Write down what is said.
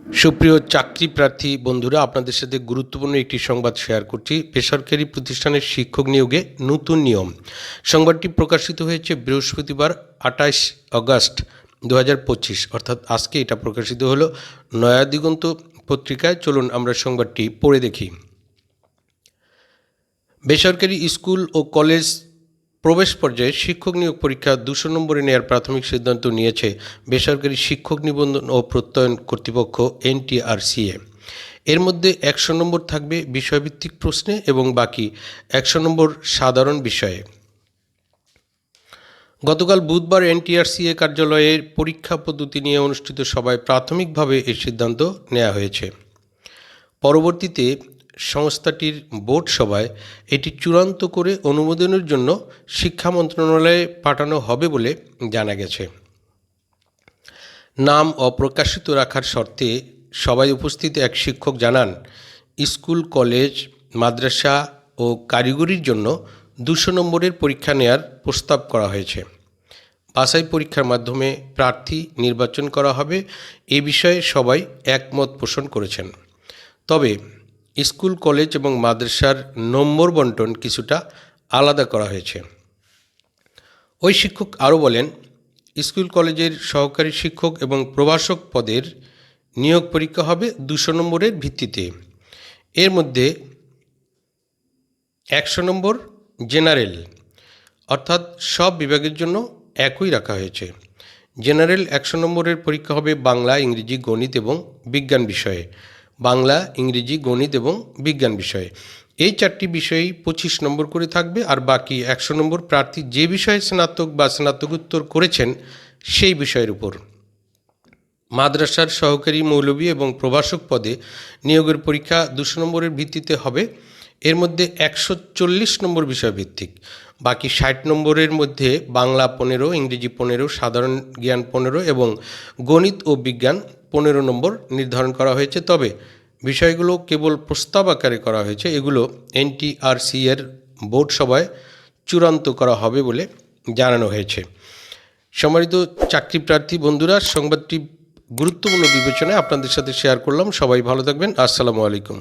সুপ্রিয় চাকরি প্রার্থী বন্ধুরা, আপনাদের সাথে গুরুত্বপূর্ণ একটি সংবাদ শেয়ার করছি। বেসরকারি প্রতিষ্ঠানের শিক্ষক নিয়োগে নতুন নিয়ম। সংবাদটি প্রকাশিত হয়েছে বৃহস্পতিবার, আঠাশ আগস্ট দু হাজার পঁচিশ। অর্থাৎ আজকে এটা প্রকাশিত হলো নয়া দিগন্ত পত্রিকায়। চলুন আমরা সংবাদটি পড়ে দেখি। বেসরকারি স্কুল ও কলেজ প্রবেশ পর্যায়ে শিক্ষক নিয়োগ পরীক্ষা দুশো নম্বরে নেওয়ার প্রাথমিক সিদ্ধান্ত নিয়েছে বেসরকারি শিক্ষক নিবন্ধন ও প্রত্যয়ন কর্তৃপক্ষ, এনটিআরসিএ। এর মধ্যে একশো নম্বর থাকবে বিষয়ভিত্তিক প্রশ্নে এবং বাকি একশো নম্বর সাধারণ বিষয়ে। গতকাল বুধবার এনটিআরসিএ কার্যালয়ের পরীক্ষা পদ্ধতি নিয়ে অনুষ্ঠিত সভায় প্রাথমিকভাবে এই সিদ্ধান্ত নেওয়া হয়েছে। পরবর্তীতে সংস্থাটির বোর্ড সভায় এটি চূড়ান্ত করে অনুমোদনের জন্য শিক্ষা মন্ত্রণালয়ে পাঠানো হবে বলে জানা গেছে। নাম অপ্রকাশিত রাখার শর্তে সবাই উপস্থিত এক শিক্ষক জানান, স্কুল, কলেজ, মাদ্রাসা ও কারিগরির জন্য দুশো নম্বরের পরীক্ষা নেয়ার প্রস্তাব করা হয়েছে। বাছাই পরীক্ষার মাধ্যমে প্রার্থী নির্বাচন করা হবে। এ বিষয়ে সবাই একমত পোষণ করেছেন। তবে স্কুল, কলেজ এবং মাদ্রাসার নম্বর বন্টন কিছুটা আলাদা করা হয়েছে। ওই শিক্ষক আরও বলেন, স্কুল, কলেজের সহকারী শিক্ষক এবং প্রভাষক পদের নিয়োগ পরীক্ষা হবে দুশো নম্বরের ভিত্তিতে। এর মধ্যে একশো নম্বর জেনারেল, অর্থাৎ সব বিভাগের জন্য একই রাখা হয়েছে। জেনারেল একশো নম্বরের পরীক্ষা হবে বাংলা, ইংরেজি, গণিত এবং বিজ্ঞান বিষয়ে। বাংলা, ইংরেজি, গণিত এবং বিজ্ঞান বিষয়ে। এই চারটি বিষয়েই পঁচিশ নম্বর করে থাকবে আর বাকি একশো নম্বর প্রার্থী যে বিষয়ে স্নাতক বা স্নাতকোত্তর করেছেন সেই বিষয়ের উপর। মাদ্রাসার সহকারী মৌলবী এবং প্রভাষক পদে নিয়োগের পরীক্ষা দুশো নম্বরের ভিত্তিতে হবে। এর মধ্যে একশো চল্লিশ নম্বর বিষয়ভিত্তিক। বাকি ষাট নম্বরের মধ্যে বাংলা পনেরো, ইংরেজি পনেরো, সাধারণ জ্ঞান পনেরো এবং গণিত ও বিজ্ঞান পনেরো নম্বর নির্ধারণ করা হয়েছে। তবে বিষয়গুলো কেবল প্রস্তাব আকারে করা হয়েছে, এগুলো এনটিআরসি এর বোর্ড সভায় চূড়ান্ত করা হবে বলে জানানো হয়েছে। সম্মানিত চাকরি প্রার্থী বন্ধুরা, সংবাদটি গুরুত্বপূর্ণ বিবেচনায় আপনাদের সাথে শেয়ার করলাম। সবাই ভালো থাকবেন। আসসালামু আলাইকুম।